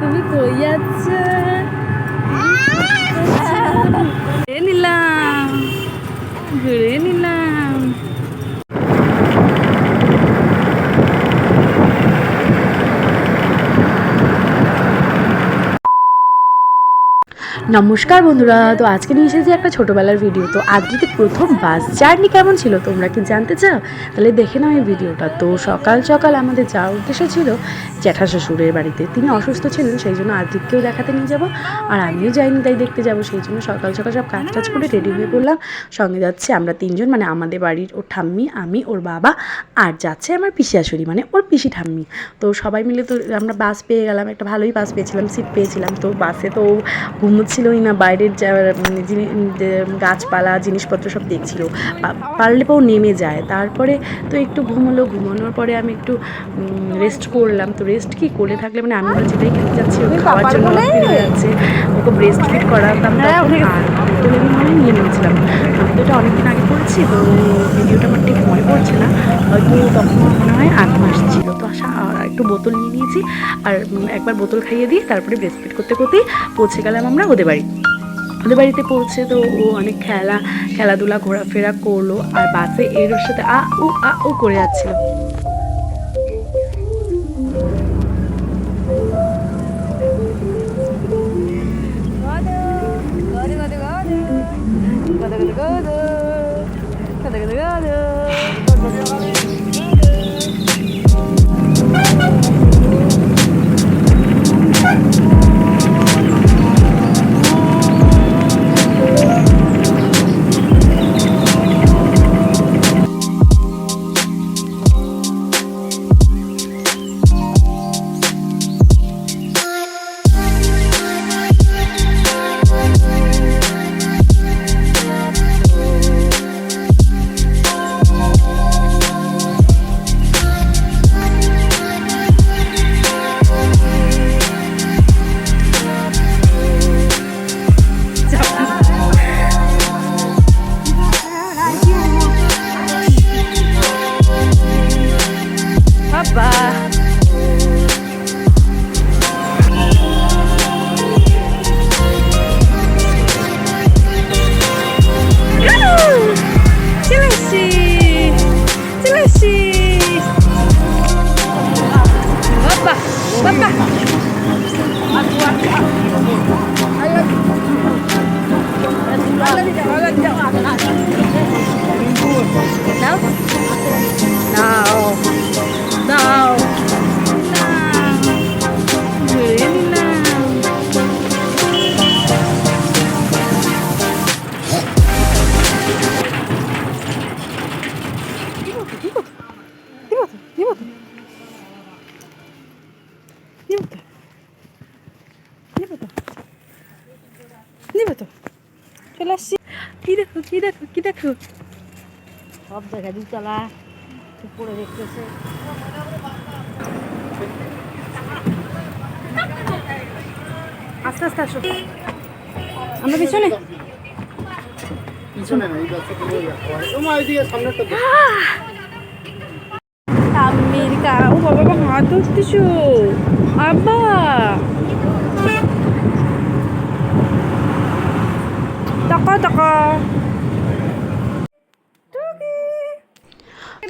তুমি কই যাচ্ছ? ঘুরে নিলাম। ঘুরে নিলাম। নমস্কার বন্ধুরা, তো আজকে নিয়ে এসেছি একটা ছোটোবেলার ভিডিও তো আজকে প্রথম বাস জার্নি কেমন ছিল তোমরা কি জানতে চাও? তাহলে দেখে নাও এই ভিডিওটা তো সকাল সকাল আমাদের যাওয়ার উদ্দেশ্য ছিল জ্যাঠা শ্বশুরের বাড়িতে। তিনি অসুস্থ ছিলেন, সেই জন্য আদ্রিককেও দেখাতে নিয়ে যাব। আর আমিও যাইনি, তাই দেখতে যাব। সেই জন্য সকাল সকাল সব কাজ টাজ করে রেডি হয়ে পড়লাম। সঙ্গে যাচ্ছে আমরা তিনজন মানে আমাদের বাড়ির ওর ঠাম্মি, আমি, ওর বাবা, আর যাচ্ছে আমার পিসি শাশুড়ি মানে ওর পিসি ঠাম্মি। তো সবাই মিলে তো আমরা বাস পেয়ে গেলাম, একটা ভালোই বাস পেয়েছিলাম সিট পেয়েছিলাম। তো বাসে তো ও ঘুমোচ্ছিলই না বাইরের যা মানে গাছপালা জিনিসপত্র সব দেখছিল। পারলে পাও নেমে যায়। তারপরে তো একটু ঘুমোলো ঘুমানোর পরে আমি একটু রেস্ট করলাম। তো রেস্ট কি করে থাকলে? মানে আমি যেটাই খেতে যাচ্ছি ওকে খাওয়ার জন্য হয়ে যাচ্ছে। ওকে ব্রেস্ট ফিট করাতাম আমি মানে নিয়ে নিয়েছিলাম। এটা অনেকদিন আগে করেছি, তো ভিডিওটা আমার ঠিক মনে পড়ছে না। হয়তো তখন মনে হয় আট মাস ছিল। তো আসা একটু বোতল নিয়ে নিয়েছি আর একবার বোতল খাইয়ে দিয়ে তারপরে ব্রেস্ট ফিট করতে করতেই পৌঁছে গেলাম আমরা ওদের বাড়ি। ওদের বাড়িতে পৌঁছে তো ও অনেক খেলা, খেলাধুলা, ঘোরাফেরা করল আর বাসে এর সাথে আ, উ, আ ও করে যাচ্ছিল। বাবা চলে আসছি কি দেখো কি দেখো কি দেখো? সব জায়গায় দুতলা উপরে দেখতেছে। আস্তে আস্তে আসো। আমরা পিছনে? পিছনে না এই গাছটা পুরো দেখো তোমার এইদিকে সামনেটা আমেরিকা ও বাবা বাবা হাত আব্বা!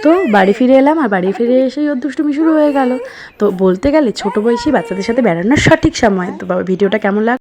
তো বাড়ি ফিরে এলাম আর বাড়ি ফিরে এসেই ওর দুষ্টুমি শুরু হয়ে গেল। তো বলতে গেলে ছোট বয়সী বাচ্চাদের সাথে বেড়ানোর সঠিক সময়। তো বাবা, ভিডিওটা কেমন লাগ